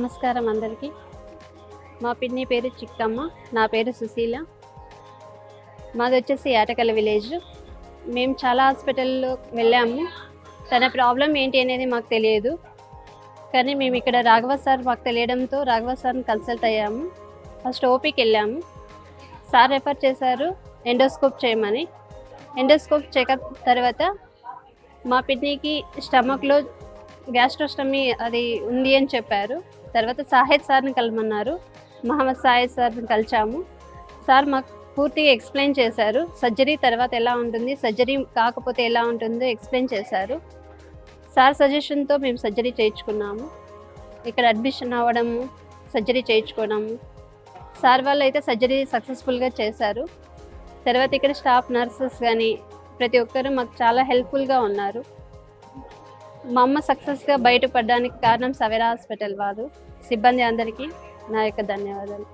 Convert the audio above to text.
నమస్కారం అందరికీ. మా పిన్ని పేరు చిక్కమ్మ నా పేరు సుశీల. మాది వచ్చేసి ఏటకల విలేజ్. మేము చాలా హాస్పిటల్లో వెళ్ళాము. తన ప్రాబ్లం ఏంటి అనేది మాకు తెలియదు. కానీ మేము ఇక్కడ రాఘవ సార్ మాకు తెలియడంతో రాఘవ సార్ని కన్సల్ట్ అయ్యాము. ఫస్ట్ ఓపీకి వెళ్ళాము. సార్ రెఫర్ చేశారు ఎండోస్కోప్ చేయమని. ఎండోస్కోప్ చెకప్ తర్వాత మా పిన్నికి స్టమక్లో గ్యాస్ట్రోస్టమీ అది ఉంది అని చెప్పారు. తర్వాత సాహెద్ సార్ని కలమన్నారు. మహమ్మద్ సాహెద్ సార్ని కలిచాము. సార్ మాకు పూర్తిగా ఎక్స్ప్లెయిన్ చేశారు. సర్జరీ తర్వాత ఎలా ఉంటుంది సర్జరీ కాకపోతే ఎలా ఉంటుందో ఎక్స్ప్లెయిన్ చేశారు. సార్ సజెషన్తో మేము సర్జరీ చేయించుకున్నాము. ఇక్కడ అడ్మిషన్ అవ్వడము సర్జరీ చేయించుకోవడము. సార్ వాళ్ళు అయితే సర్జరీ సక్సెస్ఫుల్గా చేశారు. తర్వాత ఇక్కడ స్టాఫ్ నర్సెస్ కానీ ప్రతి ఒక్కరు మాకు చాలా హెల్ప్ఫుల్గా ఉన్నారు. మా అమ్మ సక్సెస్గా బయటపడడానికి కారణం సవేరా హాస్పిటల్ వారు సిబ్బంది అందరికీ నా యొక్క ధన్యవాదాలు.